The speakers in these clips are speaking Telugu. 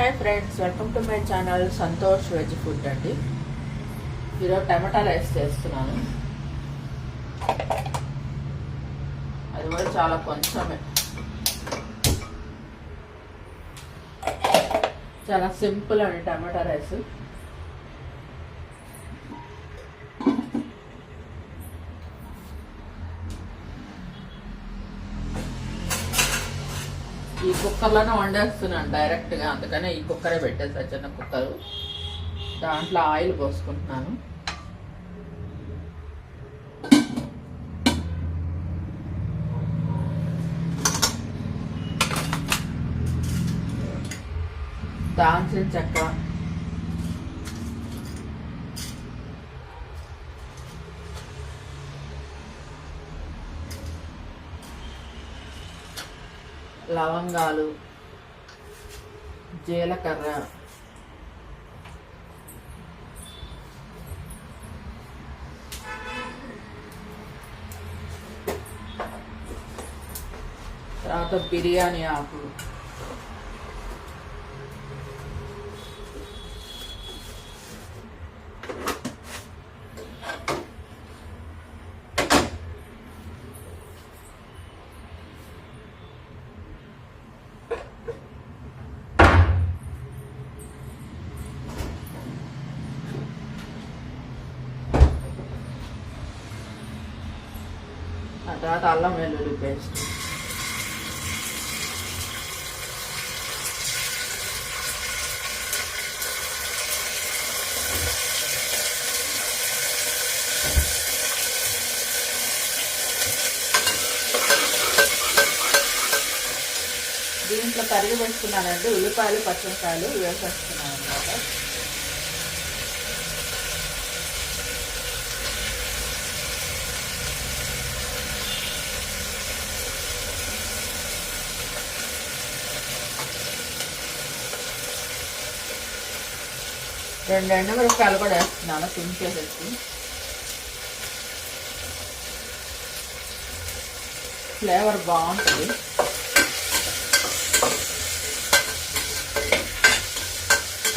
Hi friends welcome to my channel Santosh veg food అండి ఈరోజు టమాటా రైస్ చేస్తున్నాను. అది కూడా చాలా కొంచెమే. చాలా సింపుల్ అండి టమాటా రైస్. కుక్కర్లోనే వండేస్తున్నాను డైరెక్ట్గా. అందుకనే ఈ కుక్కరే పెట్టేసా చిన్న కుక్కరు. దాంట్లో ఆయిల్ పోసుకుంటున్నాను. దాల్చిన చెక్క లవంగాలు జీలకర్ర తర్వాత బిర్యానీ ఆకు ఆ తర్వాత అల్లం వెల్లుల్లి పేస్ట్. దీంట్లో కరిగి పెట్టుకున్నానండి ఉల్లిపాయలు పచ్చిమిరకాయలు వేసేస్తున్నాను అనమాట రెండు ఎండుమిరపకాయలు కూడా వేస్తున్నాను తుంచేసేసి ఫ్లేవర్ బాగుంటుంది.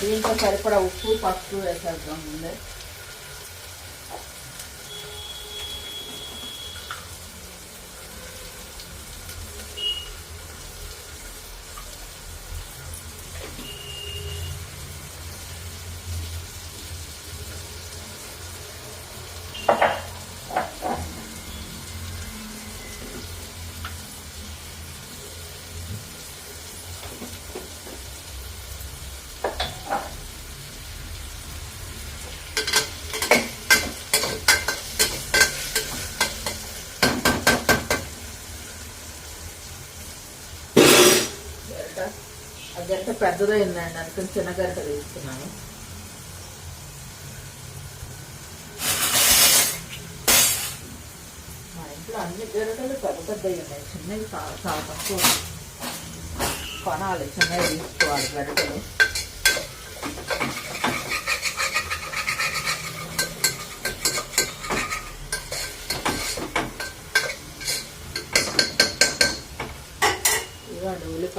దీంట్లో సరిపడా ఉప్పు పసుపు వేసేద్దాం ముందే. ఆ గరిట అందుకని చిన్న గరిట తీసుకున్నాను. మా ఇంట్లో అన్ని గరిటలు పెద్ద పెద్దవి ఉన్నాయి. చిన్నవి చాలా చాలా తక్కువ కొనాలి చిన్నవి తీసుకోవాలి గరిటలు.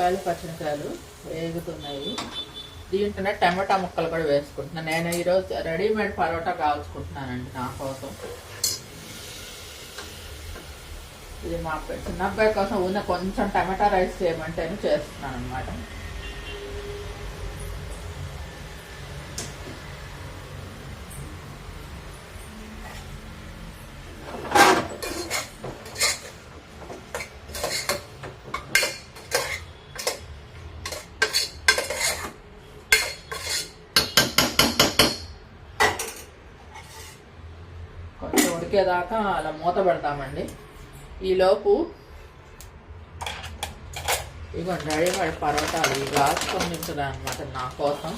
ఉల్లిపాయలు పచ్చిమిరకాయలు వేగుతున్నాయి. దీంట్లోనే టమాటా ముక్కలు కూడా వేసుకుంటున్నాను నేను ఈరోజు రెడీమేడ్ పరోటా కాల్చుకుంటున్నానండి నా కోసం. ఇది మా అబ్బాయి చిన్న అబ్బాయి కోసం ఉన్న కొంచెం టమాటా రైస్ చేయమంటేనే చేస్తున్నాను అనమాట కొంచెం ఉడికేదాకా అలా మూత పెడతామండి. ఈలోపు ఇదిగోండి రెడీమేడ్ పరోటాలు పర్వతాలు రాసుకొని తింటున్నాను అనమాట నా కోసం.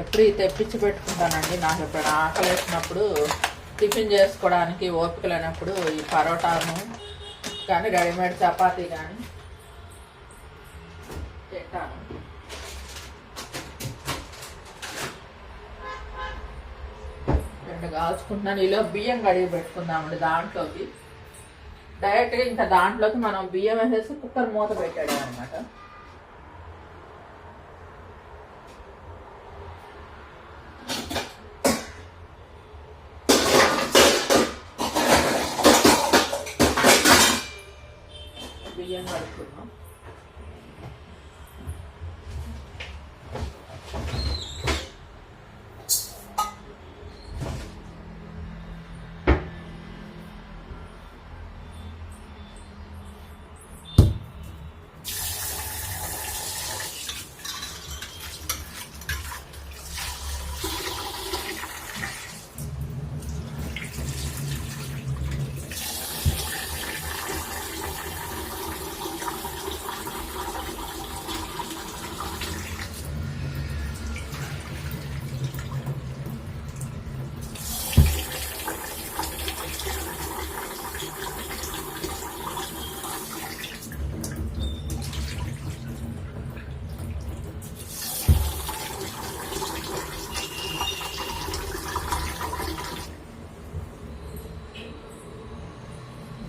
ఎప్పుడు తెప్పించి పెట్టుకుంటానండి. నాకు ఎప్పుడు ఆకలి వేసినప్పుడు టిఫిన్ చేసుకోవడానికి ఓపిక లేనప్పుడు ఈ పరోటాను కానీ రెడీమేడ్ చపాతీ కానీ తింటాను. రెండు కాల్చుకుంటున్నాను. ఇలా బియ్యం కడిగి పెట్టుకుందామండి దాంట్లోకి. డైరెక్ట్గా ఇంకా దాంట్లోకి మనం బియ్యం వేసేసి కుక్కర్ మూత పెట్టాడు అనమాట బియ్యం కడుక్కున్నాం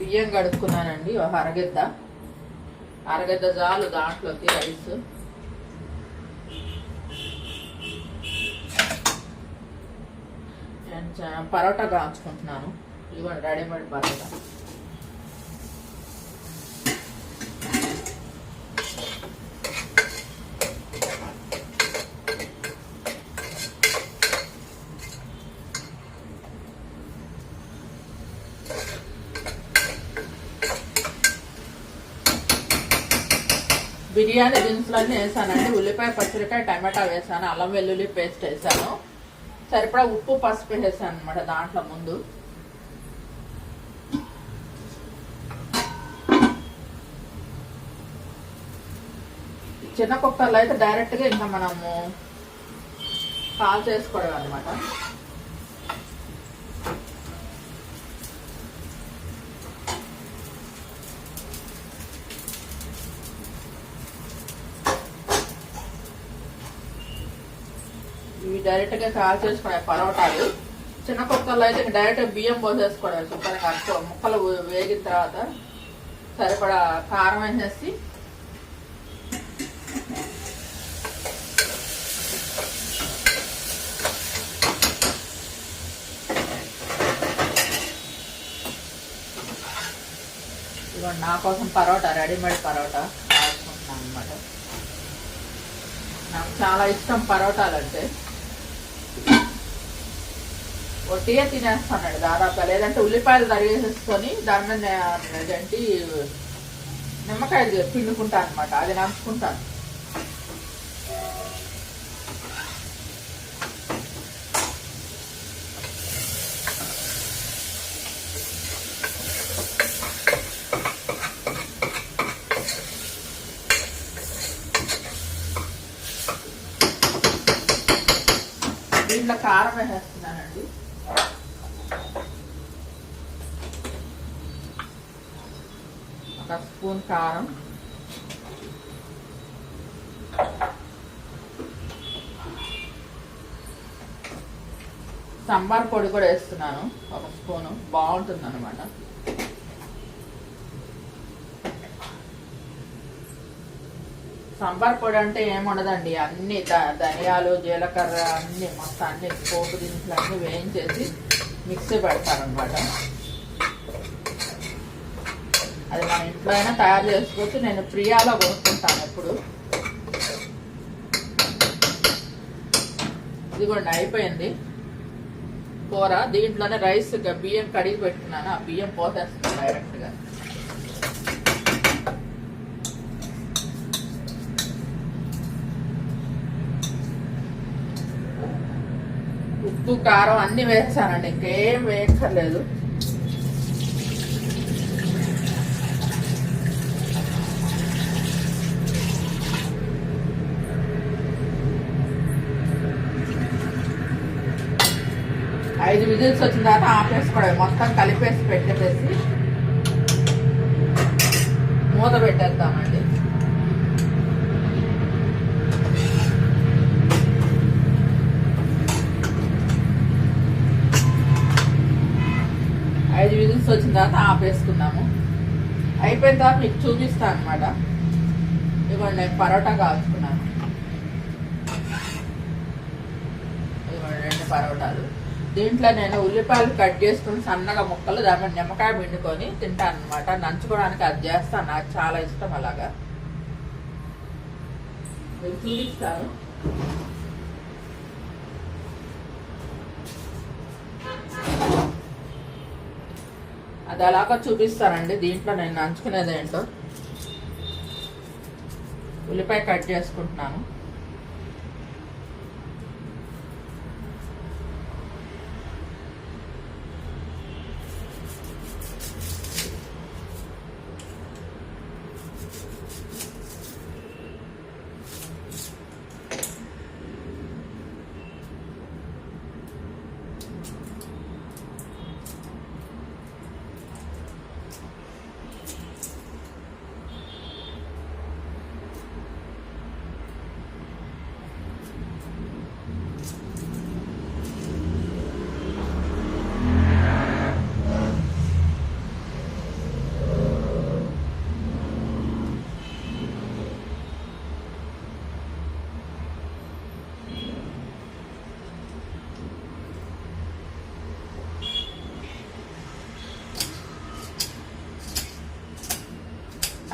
బియ్యం కడుక్కున్నానండి. ఒక అరగెద్ద అరగెద్ద చాలు దాంట్లోకి రైస్. పరోటా కాల్చుకుంటున్నాను. ఇదిగోండి రెడీమేడ్ పరోటా. బిర్యానీ దినుసులన్నీ వేసానండి ఉల్లిపాయ పచ్చిమిరకాయ టమాటా వేసాను అల్లం వెల్లుల్లి పేస్ట్ వేసాను. సరిపడా ఉప్పు పసుపు వేసాను అనమాట దాంట్లో ముందు. చిన్న కుక్కర్లో అయితే డైరెక్ట్గా ఇంకా మనము కాల్ చేసుకోవడం అనమాట డైరెక్ట్ డైరెక్ట్గా కాల్ చేసుకునే పరోటాలు. చిన్న కుక్కర్లో అయితే డైరెక్ట్ బియ్యం పోసేసుకోవడం శుభ్రంగా అటు ముక్కలు వేగిన తర్వాత సరిపడా కారం వేసేసి ఇదిగోండి నా కోసం పరోటా రెడీమేడ్ పరోటా కాల్చుకుంటున్నాను అనమాట నాకు చాలా ఇష్టం పరోటాలు అంటే ఒట్టిగా తినేస్తానండి దాదాపు లేదంటే ఉల్లిపాయలు తరిగేసేసుకొని దాని మీద నే- అదేంటి నిమ్మకాయలు పిండుకుంటాను అనమాట అది నంచుకుంటాను దీంట్లో కారం వేసేస్తున్నానండి ఒక స్పూన్ కారం సాంబార్ పొడి కూడా వేస్తున్నాను. ఒక స్పూను. బాగుంటుంది అనమాట సాంబార్ పొడి అంటే ఏముండదండి అన్ని ధనియాలు జీలకర్ర అన్ని మొత్తం అన్ని పోపు దినుసులు అన్ని వేయించేసి మిక్సీ పెడతారనమాట అది మన ఇంట్లో అయినా తయారు చేసుకోవచ్చు. నేను ప్రియాలో కొనుక్కుంటాను ఎప్పుడు. ఇదిగోండి అయిపోయింది. కూర దీంట్లోనే రైస్ బియ్యం కడిగి పెట్టుకున్నాను. ఆ బియ్యం పోసేస్తున్నాను డైరెక్ట్గా. ఉప్పు కారం అన్ని వేస్తానండి ఇంకేం వేయక్కర్లేదు ఐదు విజిల్స్ వచ్చిన తర్వాత ఆపేసుకోవడం మొత్తం కలిపేసి పెట్టేసి మూత పెట్టేద్దామండి. ఐదు విజిల్స్ వచ్చిన తర్వాత ఆపేసుకున్నాము అయిపోయిన తర్వాత మీకు చూపిస్తాను అనమాట ఇవ్వండి నేను పరోటా కాల్చుకున్నాను. ఇవ్వండి రెండు పరోటాలు. దీంట్లో నేను ఉల్లిపాయలు కట్ చేసుకుని సన్నగా ముక్కలు దాని మీద నిమ్మకాయ పిండుకొని తింటాను అనమాట నంచుకోవడానికి అది చేస్తాను నాకు చాలా ఇష్టం అలాగా. చూపిస్తాను. అది అలాగా చూపిస్తానండి. దీంట్లో నేను నంచుకునేది ఏంటో ఉల్లిపాయ కట్ చేసుకుంటున్నాను.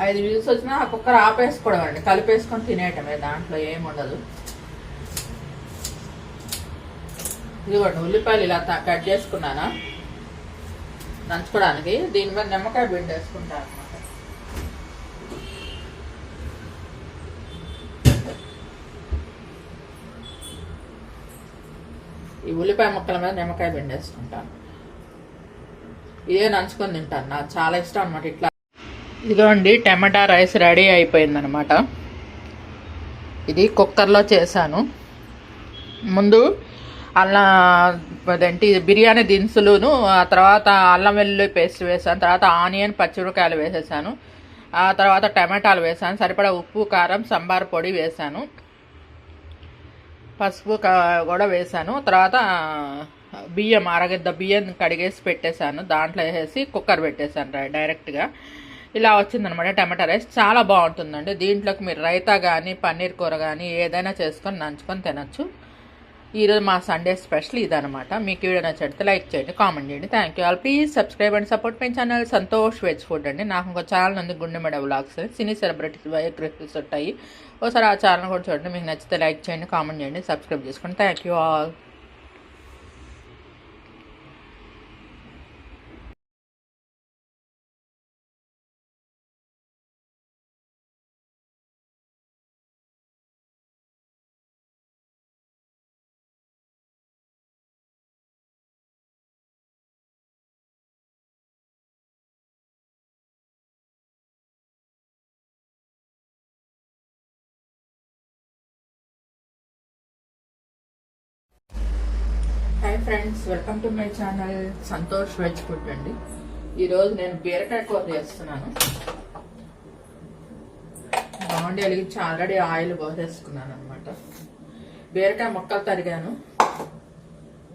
ఐదు విజిల్స్ వచ్చినా ఆ కుక్కర్ ఆపేసుకోవడం అండి. కలిపేసుకొని తినేయటమే దాంట్లో ఏముండదు ఇదిగోండి ఉల్లిపాయలు ఇలా కట్ చేసుకున్నానా? నంచుకోవడానికి. దీని మీద నిమ్మకాయ పిండి వేసుకుంటాను అనమాట ఈ ఉల్లిపాయ ముక్కల మీద నిమ్మకాయ బిండి వేసుకుంటాను ఇదే నంచుకొని తింటాను. నాకు చాలా ఇష్టం అనమాట ఇట్లా ఇదిగోండి టమాటా రైస్ రెడీ అయిపోయిందనమాట ఇది కుక్కర్లో చేశాను. ముందు అల్లం అదేంటి బిర్యానీ దినుసులును ఆ తర్వాత అల్లం వెల్లుల్లి పేస్ట్ వేసాను తర్వాత ఆనియన్ పచ్చిమిరకాయలు వేసేసాను ఆ తర్వాత టమాటాలు వేసాను సరిపడా ఉప్పు కారం సాంబార్ పొడి వేసాను పసుపు కూడా వేసాను తర్వాత బియ్యం అరగద్ద బియ్యం కడిగేసి పెట్టేశాను దాంట్లో వేసేసి కుక్కర్ పెట్టేశాను డైరెక్ట్గా. ఇలా వచ్చిందనమాట టమాటా రైస్. చాలా బాగుంటుందండి. దీంట్లోకి మీరు రైతా కానీ పన్నీర్ కూర కానీ ఏదైనా చేసుకొని నంచుకొని తినచ్చు. ఈరోజు మా సండే స్పెషల్ ఇదనమాట. మీకు వీడియో నచ్చితే లైక్ చేయండి కామెంట్ చేయండి. Thank you all please subscribe and support my channel Santosh veg food అండి. నాకు ఇంకో ఛానల్ ఉంది గుండెమెడ వ్లాగ్స్ సినీ సెలబ్రిటీస్ బయోగ్రఫీస్ ఉంటాయి. ఒకసారి ఆ ఛానల్ కూడా చూడండి. మీకు నచ్చితే లైక్ చేయండి కామెంట్ చేయండి సబ్స్క్రైబ్ చేసుకోండి. Thank you all friends welcome to my channel. Santosh veg food అండి. ఈరోజు నేను బీరకాయ కూర చేస్తున్నాను. బాగుండి వెలిగించి ఆల్రెడీ ఆయిల్ పోసేసుకున్నాను అనమాట బీరకాయ ముక్కలు తరిగాను.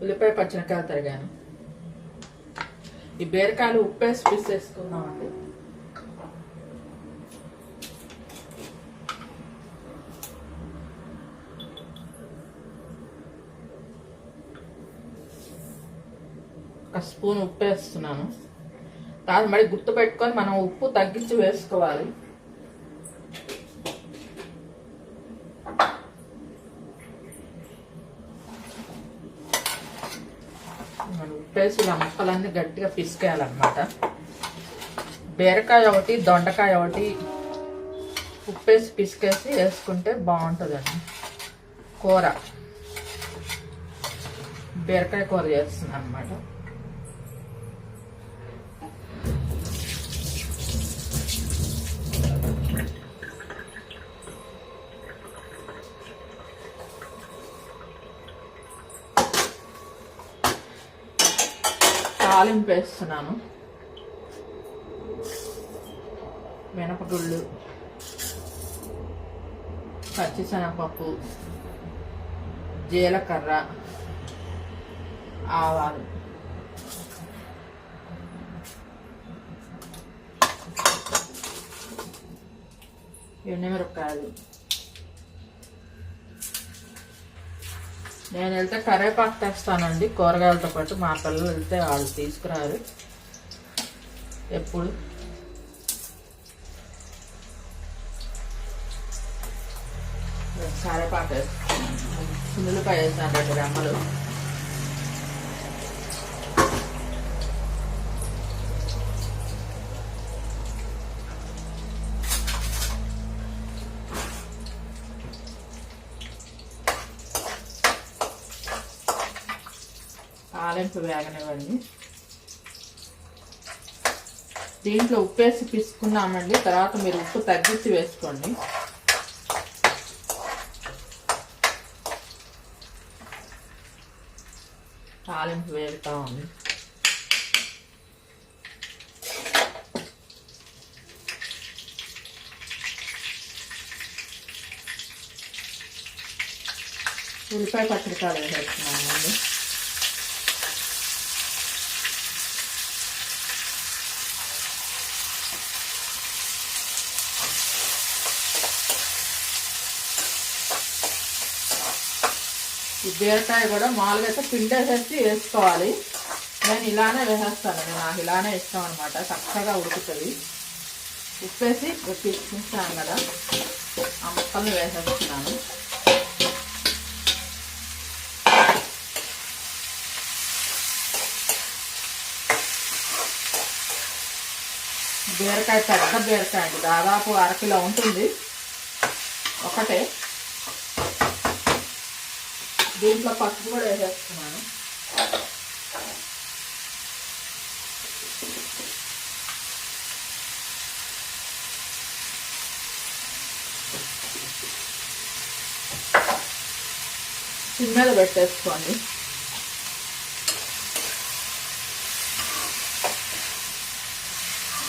ఉల్లిపాయ పచ్చిమిరకాయలు తరిగాను. ఈ బీరకాయలు ఉప్పేసి పీసేసుకుందామండి స్పూన్ ఉప్పు వేస్తున్నాను. తర్వాత మళ్ళీ గుర్తు పెట్టుకొని మనం ఉప్పు తగ్గించి వేసుకోవాలి. మనం ఇలా ముక్కలన్నీ గట్టిగా పిసికేయాలన్నమాట. బీరకాయ ఒకటి దొండకాయ ఒకటి ఉప్పేసి పిసికేసి వేసుకుంటే బాగుంటుందండి. కూర. బీరకాయ కూర చేస్తున్నాను అనమాట తాలింపు వేస్తున్నాను మినపగుళ్ళు పచ్చిశనగపప్పు జీలకర్ర ఆవాలు. ఎన్నెమిరపకాయలు నేను వెళ్తే కరేపాకు తెస్తానండి. కూరగాయలతో పాటు మా పిల్లలు వెళ్తే వాళ్ళు తీసుకురారు. ఎప్పుడు? కరేపాకు వేస్తాను. ఉల్లిపాయ వేస్తాను రెండు రెమ్మలు. కొంచెం వేగనివ్వండి దీంట్లో ఉప్పు వేసి పిసుకున్నామండి. తర్వాత మీరు ఉప్పు తగ్గించి వేసుకోండి. తాలింపు వేడుతా ఉంది ఉల్లిపాయ పచ్చడికాయలు వేసేస్తున్నామండి బీరకాయ కూడా మామూలుగా అయితే పిండేసేసి వేసుకోవాలి. నేను ఇలానే వేసేస్తాను. నాకు ఇలానే ఇష్టం అనమాట చక్కగా ఉడుకుతుంది. ఉప్పేసి ఉప్పించాను కదా. ఆ ముక్కల్ని వేసేస్తున్నాను. బీరకాయ పెద్ద బీరకాయ అండి. దాదాపు అరకిలో ఉంటుంది. ఒకటే. దీంట్లో పసుపు కూడా వేసేస్తున్నాను. సిమ్ పెట్టేసుకోండి.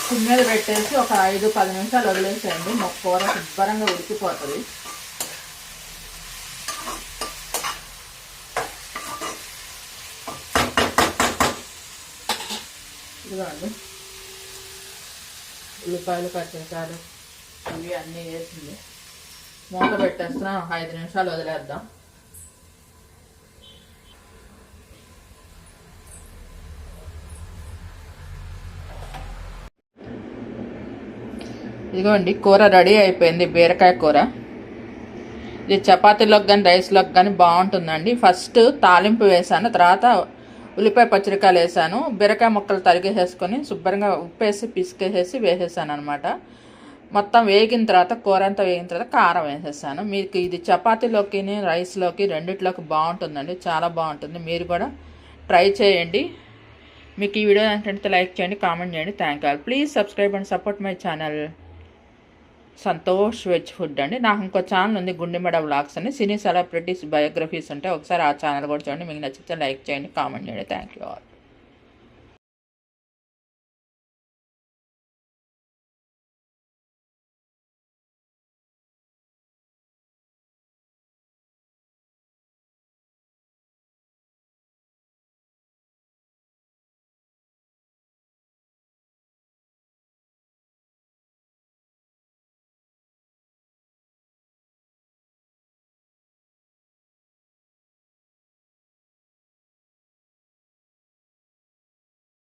సిమ్ పెట్టేసి ఒక ఐదు పది నిమిషాలు వదిలేసేయండి. మొక్క కూర శుభ్రంగా ఉడికిపోతుంది. ఇదిగోండి ఉల్లిపాయలు పచ్చిమిరకాయలు ఇవి అన్నీ వేసింది. మూత పెట్టేస్తున్నాం ఐదు నిమిషాలు వదిలేద్దాం. ఇదిగోండి కూర రెడీ అయిపోయింది బీరకాయ కూర. ఇది చపాతీలోకి కానీ రైస్లోకి కానీ బాగుంటుందండి. ఫస్ట్ తాలింపు వేసాను తర్వాత ఉల్లిపాయ పచ్చడికాయలు వేసాను. బీరకాయ ముక్కలు తరిగేసేసుకొని శుభ్రంగా ఉప్పేసి పిసికేసేసి వేసేసాను అనమాట మొత్తం వేగిన తర్వాత కూర అంతా వేగిన తర్వాత కారం వేసేసాను. మీకు ఇది చపాతీలోకి రైస్లోకి రెండిట్లోకి బాగుంటుందండి. చాలా బాగుంటుంది. మీరు కూడా ట్రై చేయండి. మీకు ఈ వీడియో ఏంటంటే లైక్ చేయండి కామెంట్ చేయండి. Thank you please subscribe and support my channel Santosh veg food అండి. నాకు ఇంకో ఛానల్ ఉంది గుండెమెడ వ్లాగ్స్ అని. సినీ సెలబ్రిటీస్ బయోగ్రఫీస్ ఉంటాయి ఒకసారి ఆ ఛానల్ కూడా చూడండి. మీకు నచ్చితే లైక్ చేయండి కామెంట్ చేయండి. Thank you all.